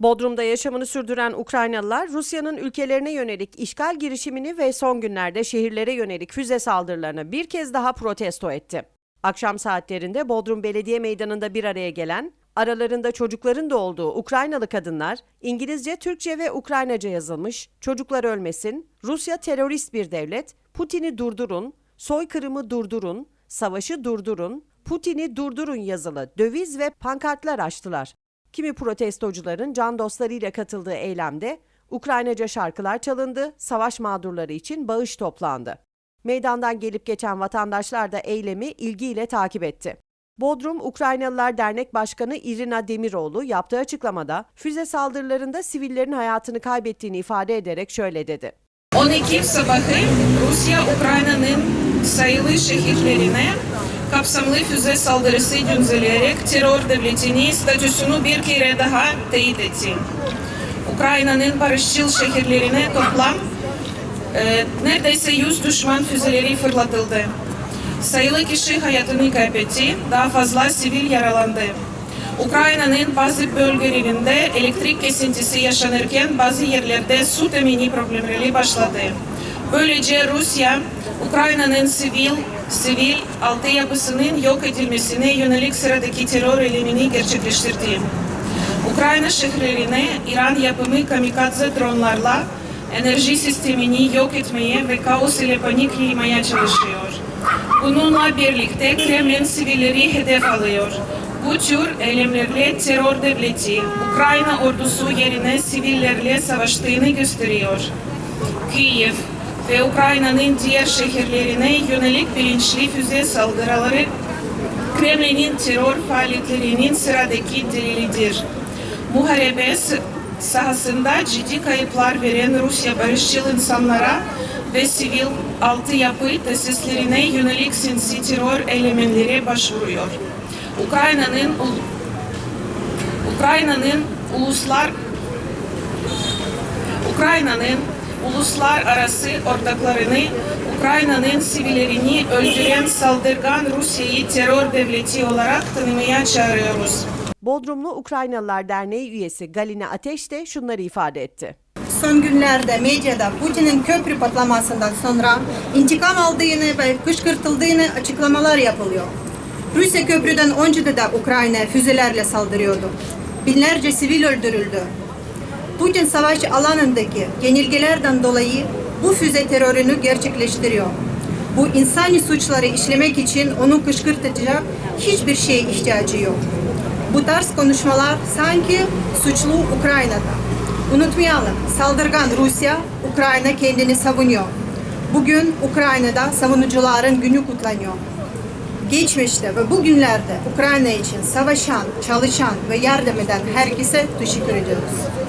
Bodrum'da yaşamını sürdüren Ukraynalılar Rusya'nın ülkelerine yönelik işgal girişimini ve son günlerde şehirlere yönelik füze saldırılarını bir kez daha protesto etti. Akşam saatlerinde Bodrum Belediye Meydanı'nda bir araya gelen, aralarında çocukların da olduğu Ukraynalı kadınlar İngilizce, Türkçe ve Ukraynaca yazılmış "Çocuklar ölmesin, Rusya terörist bir devlet, Putin'i durdurun, soykırımı durdurun, savaşı durdurun, Putin'i durdurun yazılı döviz ve pankartlar açtılar. Kimi protestocuların can dostlarıyla katıldığı eylemde Ukraynaca şarkılar çalındı, savaş mağdurları için bağış toplandı. Meydandan gelip geçen vatandaşlar da eylemi ilgiyle takip etti. Bodrum Ukraynalılar Dernek Başkanı Irina Demiroğlu yaptığı açıklamada füze saldırılarında sivillerin hayatını kaybettiğini ifade ederek şöyle dedi. 10 Ekim sabahı Rusya Ukrayna'nın sayılı şehirlerine kapsamlı füze saldırısı düzenleyerek terör devletini statüsünü bir kere daha teyit etti. Ukrayna'nın barışçıl şehirlerine toplam e, neredeyse 100 düşman füzeleri fırlatıldı. Sayılı kişi hayatını kaybetti, daha fazla sivil yaralandı. Ukrayna'nın bazı bölgelerinde elektrik kesintisi yaşanırken bazı yerlerde su temini problemleri başladı. Böylece Rusya, Ukrayna'nın sivil sivil altyapısının yok edilmesine yönelik sıradaki terör eylemini gerçekleştirdi. Ukrayna şehirlerine İran yapımı kamikaze dronlarla enerji sistemini yok etmeye ve kaos ile panik yaymaya çalışıyor. Bununla birlikte Kremlin sivilleri hedef alıyor. Bu tür eylemlerle terör devleti Ukrayna ordusu yerine sivillerle savaştığını gösteriyor. Kiev ve Ukrayna'nın diğer şehirlerine yönelik bilinçli füze saldırıları Kremlin'in terör faaliyetlerinin sıradaki delilidir. Muharebe sahasında ciddi kayıplar veren Rusya barışçıl insanlara ve sivil altyapı tesislerine yönelik sinsi terör eylemleri başvuruyor. Ukrayna'nın Ukrayna'nın uluslar Ukrayna'nın uluslararası ortaklarını Ukrayna'nın sivillerini öldüren saldırgan Rusya'yı terör devleti olarak tanımaya çağırıyoruz. Bodrumlu Ukraynalılar Derneği üyesi Galina Ateş de şunları ifade etti. Son günlerde medyada Putin'in köprü patlamasından sonra intikam aldığını ve kışkırtıldığını açıklamalar yapılıyor. Rusya köprüden önce de Ukrayna füzelerle saldırıyordu. Binlerce sivil öldürüldü. Putin savaş alanındaki yenilgilerden dolayı bu füze terörünü gerçekleştiriyor. Bu insani suçları işlemek için onu kışkırtacak hiçbir şeye ihtiyacı yok. Bu tarz konuşmalar sanki suçlu Ukrayna'da. Unutmayalım, saldırgan Rusya, Ukrayna kendini savunuyor. Bugün Ukrayna'da savunucuların günü kutlanıyor. Geçmişte ve bugünlerde Ukrayna için savaşan, çalışan ve yardım eden herkese teşekkür ediyoruz.